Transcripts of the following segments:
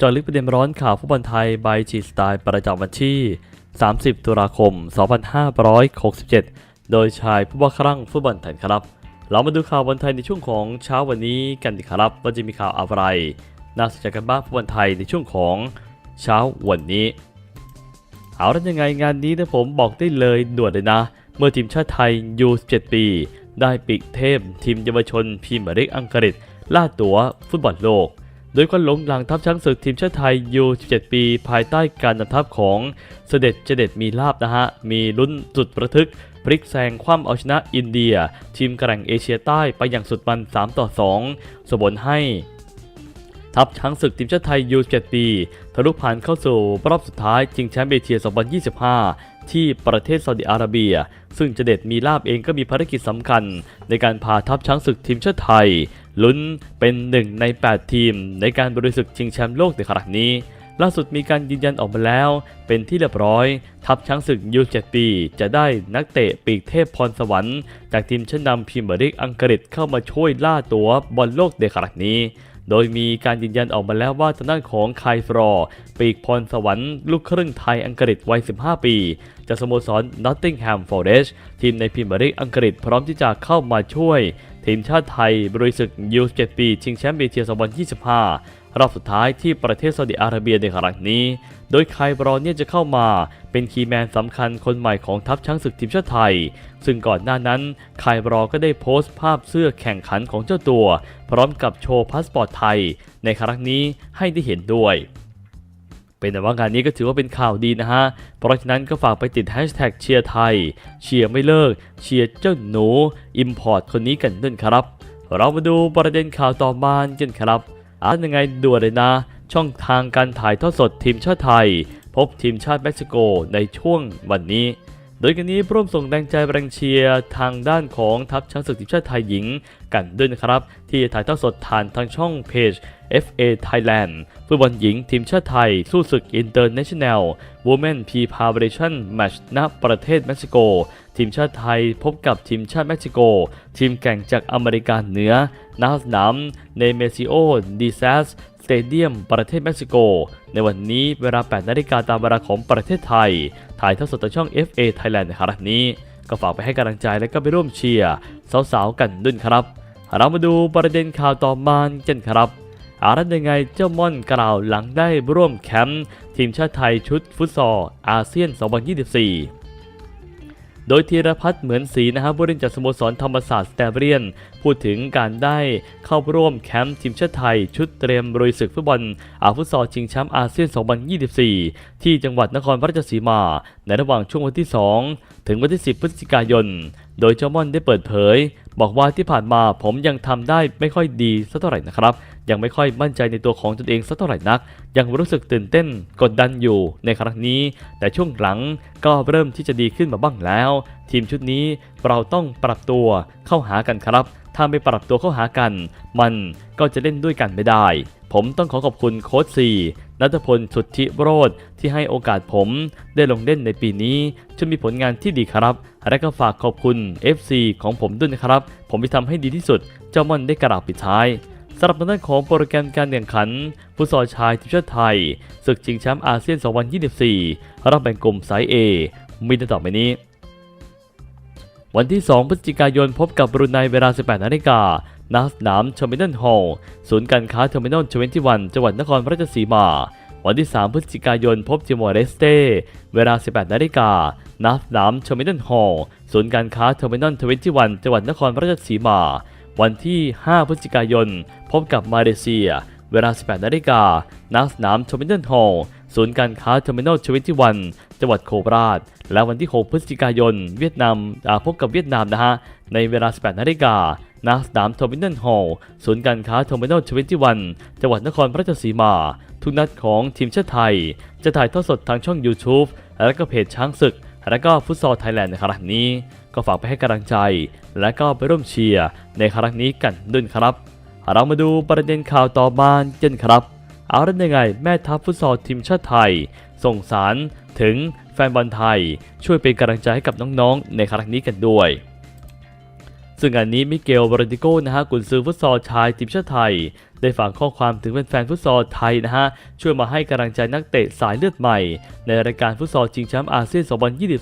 จอลึกประเด็นร้อนข่าวฟุตบอลไทยใบฉีดสไตล์ประจำวันที่ 30 ตุลาคม 2567 โดยชายผู้ว่าครั่งฟุตบอลไทยครับ เรามาดูข่าวบอลไทยในช่วงของเช้าวันนี้กันดีครับว่าจะมีข่าวอะไรน่าสนใจกันบ้างฟุตบอลไทยในช่วงของเช้าวันนี้เอาแล้วยังไงงานนี้นะผมบอกได้เลยด่วนเลยนะ เมื่อทีมชาติไทยยู17ปี ได้ปีกเทพ ทีมเยาวชนพรีเมียร์ลีกอังกฤษล่าตั๋วฟุตบอลโลก โดยควันหลงหลังทัพช้างศึกทีมชาติไทยยู17 ปี ภายใต้การนำทัพของเสด็จเจเด็ดมีลาบนะฮะ มีลุ้นสุดประทึก พลิกแซงคว่ำเอาชนะอินเดีย ทีมแกร่งเอเชียใต้ไปอย่างสุดมัน 3 ต่อ 2 สมบนให้ทัพช้างศึกทีมชาติไทยยู17ปีทะลุผ่านเข้าสู่รอบสุดท้ายชิงแชมป์เอเชีย 2025 ที่ประเทศซาอุดิอาระเบีย ซึ่งเจเด็ดมีลาบเองก็มีภารกิจสำคัญ ในการพาทัพช้างศึกทีมชาติไทย ลุ้นเป็นหนึ่งใน 8 ทีม ในการบริสุทธิ์ชิงแชมป์โลกในครั้งนี้ ล่าสุดมีการยืนยันออกมาแล้ว เป็นที่เรียบร้อย ทัพช้างศึกยู7ปี จะได้นักเตะปีกเทพพรสวรรค์ จากทีมชั้นนำพรีเมียร์ลีกอังกฤษเข้ามาช่วยล่าตัวบอลโลกในครั้งนี้โดยมีการยืนยันออกมาแล้วว่าทางด้านของไคฟรอร์ปีกพรสวรรค์ลูกครึ่งไทยอังกฤษวัย 15 ปี จากสโมสร Nottingham Forest ทีมในพรีเมียร์ลีกอังกฤษพร้อมที่จะเข้ามาช่วย ทีมชาติไทยบริสุทธิ์ยูส7ปี ชิงแชมป์เอเชีย 2025 รอบสุดท้ายที่ประเทศซาอุดิอาระเบียในครั้งนี้ โดยไคบรอนเนี่ยจะเข้ามาเป็นคีย์แมนสำคัญคนใหม่ของทัพช้างศึกทีมชาติไทย ซึ่งก่อนหน้านั้นไคบรอก็ได้โพสต์ภาพเสื้อแข่งขันของเจ้าตัว พร้อมกับโชว์พาสปอร์ตไทย ในครั้งนี้ให้ได้เห็นด้วย เป็นแต่ว่างานนี้ก็ถือว่าเป็นข่าวดีนะฮะ เพราะฉะนั้นก็ฝากไปติดแฮชแท็กเชียร์ไทย เชียร์ไม่เลิก เชียร์เจ้าหนูอิมพอร์ตคนนี้กันด้วยครับ เรามาดูประเด็นข่าวต่อมากันครับอ่านยังไงด่วนเลยนะ ช่องทางการถ่ายทอดสดทีมชาติไทย พบทีมชาติเม็กซิโกในช่วงวันนี้โดยกันนี้ร่วมส่งแรงใจแรงเชียร์ทางด้านของทัพช้างศึกทีมชาติไทยหญิงกันด้วยนะครับ ที่ถ่ายทอดสดผ่านทางช่องเพจ FA Thailand ฟุตบอลหญิงทีมชาติไทย สู้ศึก International Women Preparation Match ณประเทศเม็กซิโก ทีมชาติไทยพบกับทีมชาติเม็กซิโก ทีมแข่งจากอเมริกาเหนือณสนามเนเมซิโอดิซสสเตเดียมประเทศเม็กซิโก ในวันนี้เวลา 8 นาฬิกาตามเวลาของประเทศไทย ถ่ายทอดสดทางช่อง FA Thailand ในครั้งนี้ ก็ฝากไปให้กำลังใจและก็ไปร่วมเชียร์สาวๆกันด้วยครับ เรามาดูประเด็นข่าวต่อมากันครับ อารันยังไงเจ้าม่อนกล่าวหลังได้ร่วมแคมป์ทีมชาติไทยชุดฟุตซอลอาเซียน 2024โดยธีรพัฒน์เหมือนศรีนะครับผู้เล่นจากสโมสรธรรมศาสตร์สแตเบียน พูดถึงการได้เข้าร่วมแคมป์ทีมชาติไทย ชุดเตรียมบริศึกฟุตบอลอาฟุตซอลชิงแชมป์อาเซียน 2024 ที่จังหวัดนครราชสีมา ในระหว่างช่วงวันที่ 2 ถึงวันที่ 10 พฤศจิกายน โดยเจ้าม่อนได้เปิดเผย บอกว่าที่ผ่านมาผมยังทำได้ไม่ค่อยดีสักเท่าไหร่นะครับ ยังไม่ค่อยมั่นใจในตัวของตนเองสักเท่าไหร่นัก ยังรู้สึกตื่นเต้นกดดันอยู่ในครั้งนี้ แต่ช่วงหลังก็เริ่มที่จะดีขึ้นมาบ้างแล้ว ทีมชุดนี้เราต้องปรับตัวเข้าหากันครับ ถ้าไม่ปรับตัวเข้าหากัน มันก็จะเล่นด้วยกันไม่ได้ ผมต้องขอขอบคุณโค้ชซี นัทพลสุทธิโรธที่ให้โอกาสผมได้ลงเล่นในปีนี้จนมีผลงานที่ดีครับ และก็ฝากขอบคุณ FC ของผมด้วยนะครับ ผมจะทำให้ดีที่สุด เจ้ามอนได้กล่าวปิดท้ายสำหรับด้านของโปรแกรมการแข่งขันฟุตซอลชายทีมชาติไทยศึกชิงแชมป์อาเซียน 2024รอบแบ่งกลุ่มสาย A มีดังต่อไปนี้ วันที่ 2 พฤศจิกายนพบกับบรูไนเวลา 18 นาฬิกาณสนามเทอร์มินอลฮอลล์ศูนย์การค้าเทอร์มินอล21จังหวัดนครราชสีมา วันที่ 3 พฤศจิกายนพบจิมอร์เรสเต้เวลา 18 นาฬิกาณสนามเทอร์มินอลฮอลล์ศูนย์การค้าเทอร์มินอล21จังหวัดนครราชสีมา วันที่ 5 พฤศจิกายน พบกับมาเลเซีย เวลา 18 นาฬิกาณสนามเทอร์มินอลฮอลล์ ศูนย์การค้าเทอร์มินอล21จังหวัดโคราช และวันที่ 6 พฤศจิกายน เวียดนามอาพบกับเวียดนามนะฮะ ในเวลา 18นาฬิกาณสนามเทอร์มินอลฮอลล์ศูนย์การค้าเทอร์มินอล21จังหวัดนครราชสีมา ทุกนัดของทีมชาติไทย จะถ่ายทอดสดทางช่อง YouTube และก็เพจช้างศึก และก็ฟุตซอลไทยแลนด์ในครั้งนี้ ก็ฝากไปให้กำลังใจ และก็ไปร่วมเชียร์ในครั้งนี้กันด้วยครับ เรามาดูประเด็นข่าวต่อมากันครับ เอาเรื่องยังไงแม่ทัพฟุตซอลทีมชาติไทย ส่งสารถึงแฟนบอลไทย ช่วยเป็นกำลังใจให้กับน้องๆ ในครั้งนี้กันด้วย ซึ่งงานนี้มิเกลบรดิโกนะฮะกุนซือฟุตซอลชายทีมชาติไทย ได้ฝากข้อความถึงแฟนๆฟุตซอลไทยนะฮะช่วยมาให้กำลังใจนักเตะสายเลือดใหม่ ในรายการฟุตซอลชิงแชมป์อาเซียน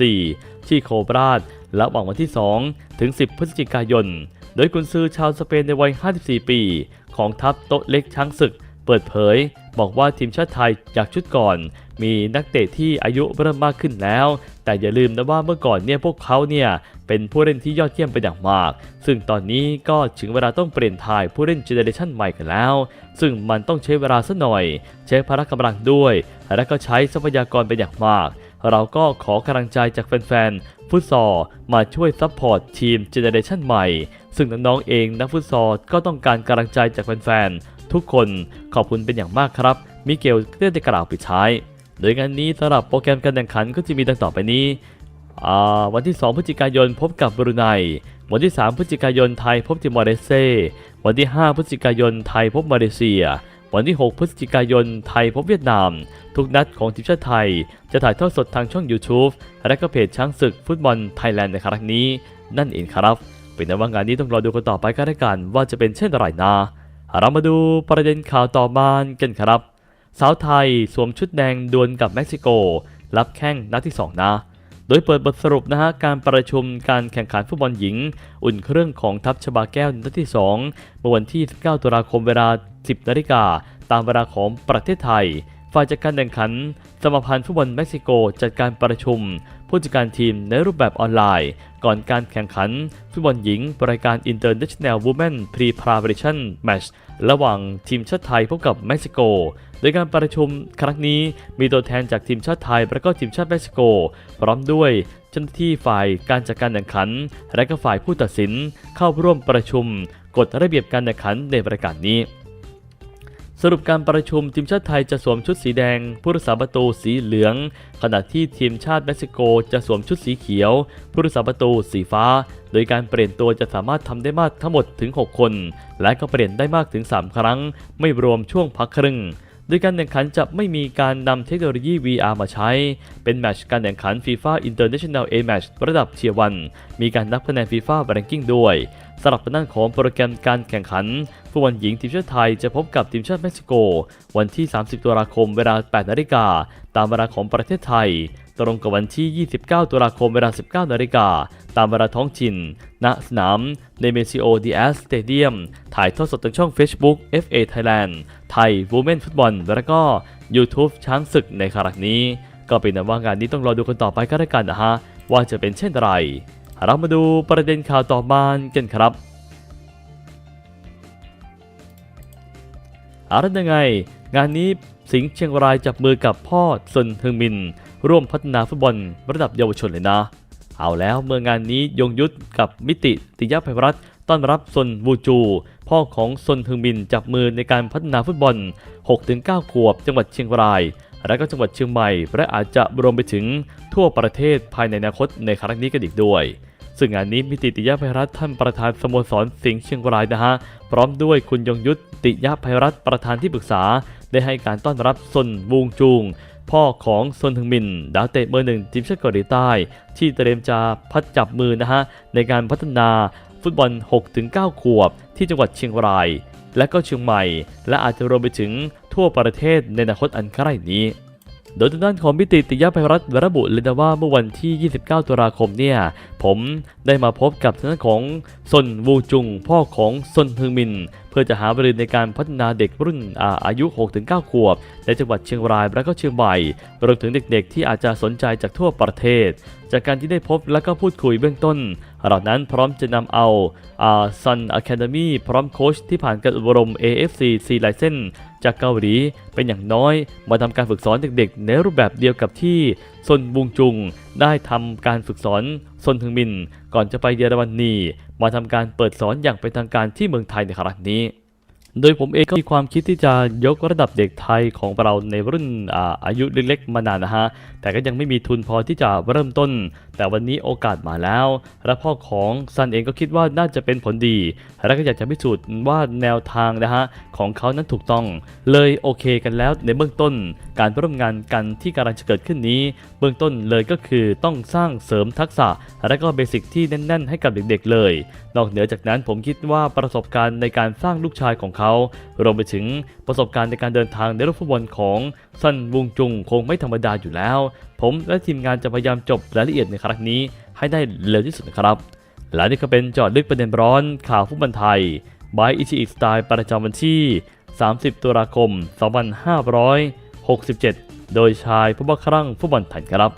2024 ที่โคราชระหว่างวันที่ 2 ถึง 10 พฤศจิกายน โดยกุนซือชาวสเปนในวัย 54 ปี ของทัพโต๊ะเล็กช้างศึก เปิดเผย บอกว่าทีมชาติไทยจากชุดก่อน มีนักเตะที่อายุเริ่มมากขึ้นแล้ว แต่อย่าลืมนะว่าเมื่อก่อนเนี่ยพวกเขาเนี่ยเป็นผู้เล่นที่ยอดเยี่ยมเป็นอย่างมาก ซึ่งตอนนี้ก็ถึงเวลาต้องเปลี่ยนถ่ายผู้เล่นเจเนเรชันใหม่กันแล้ว ซึ่งมันต้องใช้เวลาสักหน่อย ใช้พละกำลังด้วย และก็ใช้ทรัพยากรเป็นอย่างมาก เราก็ขอกำลังใจจากแฟนๆฟุตซอลมาช่วยซัพพอร์ตทีมเจเนเรชันใหม่ ซึ่งน้องๆเองนักฟุตซอลก็ต้องการกำลังใจจากแฟนๆ ทุกคนขอบคุณเป็นอย่างมากครับ มิเกลได้กล่าวปิดท้าย โดยงานนี้สำหรับโปรแกรมการแข่งขันก็จะมีดังต่อไปนี้วันที่ 2 พฤศจิกายนพบกับบรูไน วันที่ 3 พฤศจิกายนไทยพบติมอร์เลเซ วันที่ 5 พฤศจิกายนไทยพบมาเลเซีย วันที่ 6 พฤศจิกายนไทยพบเวียดนาม ทุกนัดของทีมชาติไทย จะถ่ายทอดสดทางช่อง YouTube และก็เพจช้างศึกฟุตบอลไทยแลนด์ในครั้งนี้ นั่นเองครับ เป็นแต่ว่างานนี้ต้องรอดูกันต่อไปก็แล้วกันว่าจะเป็นเช่นไรนะ เรามาดูประเด็นข่าวต่อมากันครับ สาวไทยสวมชุดแดงดวลกับเม็กซิโก รับแข้งนัดที่ 2 นะ โดยเปิดบทสรุปนะฮะการประชุมการแข่งขันฟุตบอลหญิง อุ่นเครื่องของทัพชบาแก้วนัดที่ 2 เมื่อวันที่ 19 ตุลาคมเวลา 10 นาฬิกาตามเวลาของประเทศไทย ฝ่ายจัดการแข่งขัน สมาพันธ์ฟุตบอลเม็กซิโกจัดการประชุม ผู้จัดการทีมในรูปแบบออนไลน์ ก่อนการแข่งขัน ฟุตบอลหญิงรายการ International Women Pre-Preparation Match ระหว่างทีมชาติไทยพบกับเม็กซิโก โดยการประชุมครั้งนี้มีตัวแทนจากทีมชาติไทยและก็ทีมชาติเม็กซิโก พร้อมด้วยเจ้าหน้าที่ฝ่ายการจัดการแข่งขัน และก็ฝ่ายผู้ตัดสินเข้าร่วมประชุมกฎระเบียบการแข่งขันในรายการนี้ สรุปการประชุมทีมชาติไทยจะสวมชุดสีแดง ผู้รักษาประตูสีเหลือง ขณะที่ทีมชาติเม็กซิโกจะสวมชุดสีเขียว ผู้รักษาประตูสีฟ้า โดยการเปลี่ยนตัวจะสามารถทำได้มากทั้งหมดถึง 6 คน และก็เปลี่ยนได้มากถึง 3 ครั้ง ไม่รวมช่วงพักครึ่งโดยการแข่งขันจะไม่มีการนำเทคโนโลยี VR มาใช้ เป็นแมตช์การแข่งขัน FIFA International A Match ระดับเทียวัน มีการนับคะแนน FIFA Ranking ด้วย สำหรับด้านของโปรแกรมการแข่งขันฟุตบอลหญิงทีมชาติไทยจะพบกับทีมชาติเม็กซิโก วันที่ 30 ตุลาคมเวลา 8 นาฬิกา ตามเวลาของประเทศไทย ตรงกับวันที่ 29 ตุลาคมเวลา 19 นาฬิกา ตามเวลาท้องถิ่นณสนามในเมซิโอดีแอสสเตเดียม ถ่ายทอดสดทางช่อง Facebook FA Thailand ไทย Women Football และก็ YouTube ช้างศึกในครั้งนี้ ก็เป็นว่างานนี้ต้องรอดูกันต่อไปก็แล้วกันนะฮะว่าจะเป็นเช่นไร เรามาดูประเด็นข่าวต่อมากันครับอะไรยังไง งานนี้สิงห์เชียงรายจับมือกับพ่อซนฮึงมิน ร่วมพัฒนาฟุตบอลระดับเยาวชนเลยนะ เอาแล้วเมื่องานนี้ยงยุทธกับมิติติยภัยรัตต้อนรับซนวูจู พ่อของซนฮึงมินจับมือในการพัฒนาฟุตบอล 6-9 ขวบจังหวัดเชียงราย และก็จังหวัดเชียงใหม่ และอาจจะรวมไปถึงทั่วประเทศภายในอนาคตในครั้งนี้กันอีกด้วย ซึ่งงานนี้มิติติยภัยรัตน์ท่านประธานสโมสรสิงห์เชียงรายนะฮะพร้อมด้วยคุณยงยุทธติยภัยรัตน์ประธานที่ปรึกษา ได้ให้การต้อนรับซนวูงจูง พ่อของซนฮึงมิน ดาวเตะเบอร์หนึ่งทีมชาติเกาหลีใต้ ที่เตรียมจะพัดจับมือนะฮะในการพัฒนาฟุตบอล 6-9 ขวบ ที่จังหวัดเชียงราย และก็เชียงใหม่ และอาจจะรวมไปถึงทั่วประเทศในอนาคตอันใกล้นี้ โดยทางด้านของมิติติยภัยรัฐระบุเลยนะว่าเมื่อวันที่ 29 ตุลาคมเนี่ย ผมได้มาพบกับทางด้านของซนวูจุง พ่อของซนฮึงมิน เพื่อจะหาบริในการพัฒนาเด็กรุ่นออายุ 6-9 ขวบ ในจังหวัดเชียงรายและก็เชียงใหม่รวมถึงเด็กๆ ที่อาจจะสนใจจากทั่วประเทศจากการที่ได้พบและก็พูดคุยเบื้องต้นเหล่านั้นพร้อมจะนำเอาซันอะคาเดมี่พร้อมโค้ชที่ผ่านการอบรม AFC C License จากเกาหลีเป็นอย่างน้อย มาทำการฝึกสอนเด็กๆ ในรูปแบบเดียวกับที่ซนบุงจุง ได้ทำการฝึกสอนซนทึงมิน ก่อนจะไปเยอรมนีมาทำการเปิดสอนอย่างเป็นทางการที่เมืองไทยในครั้งนี้ โดยผมเองก็มีความคิดที่จะยกระดับเด็กไทยของเราในรุ่นอาอายุเล็กๆมานานนะฮะ แต่ก็ยังไม่มีทุนพอที่จะเริ่มต้นแต่วันนี้โอกาสมาแล้ว และพ่อของซันเองก็คิดว่าน่าจะเป็นผลดี และก็อยากจะพิสูจน์ว่าแนวทางนะฮะของเขานั้นถูกต้อง เลยโอเคกันแล้วในเบื้องต้น การร่วมงานกันที่กำลังจะเกิดขึ้นนี้ เบื้องต้นเลยก็คือต้องสร้างเสริมทักษะ และก็เบสิกที่แน่น ๆ ให้กับเด็กๆเลย นอกเหนือจากนั้นผมคิดว่าประสบการณ์ในการสร้างลูกชายของเขา รวมไปถึงประสบการณ์ในการเดินทางในรถฟุตบอลของซันวงจุงคงไม่ธรรมดาอยู่แล้ว ผมและทีมงานจะพยายามจบรายละเอียดในครั้งนี้ให้ได้เร็วที่สุดนะครับ และนี่ก็เป็นจอดลึกประเด็นร้อนข่าวฟุตบอลไทยบายอิชิอิสไตล์ประจำวันที่ 30 ตุลาคม 2567 โดยชายผู้บังครั่งฟุตบอลไทยครับ